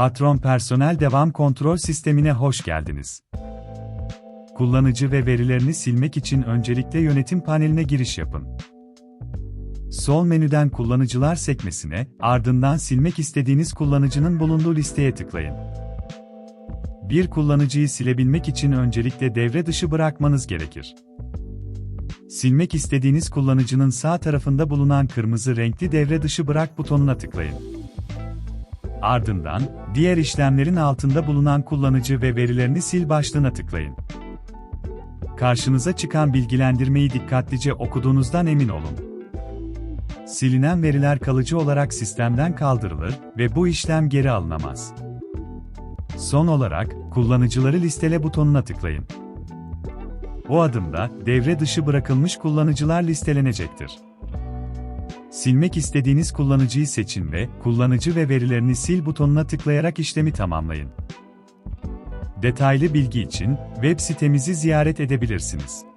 Patron Personel Devam Kontrol Sistemine hoş geldiniz. Kullanıcı ve verilerini silmek için öncelikle yönetim paneline giriş yapın. Sol menüden Kullanıcılar sekmesine, ardından silmek istediğiniz kullanıcının bulunduğu listeye tıklayın. Bir kullanıcıyı silebilmek için öncelikle devre dışı bırakmanız gerekir. Silmek istediğiniz kullanıcının sağ tarafında bulunan kırmızı renkli devre dışı bırak butonuna tıklayın. Ardından, diğer işlemlerin altında bulunan kullanıcı ve verilerini sil başlığına tıklayın. Karşınıza çıkan bilgilendirmeyi dikkatlice okuduğunuzdan emin olun. Silinen veriler kalıcı olarak sistemden kaldırılır ve bu işlem geri alınamaz. Son olarak, kullanıcıları listele butonuna tıklayın. Bu adımda, devre dışı bırakılmış kullanıcılar listelenecektir. Silmek istediğiniz kullanıcıyı seçin ve kullanıcı ve verilerini sil butonuna tıklayarak işlemi tamamlayın. Detaylı bilgi için web sitemizi ziyaret edebilirsiniz.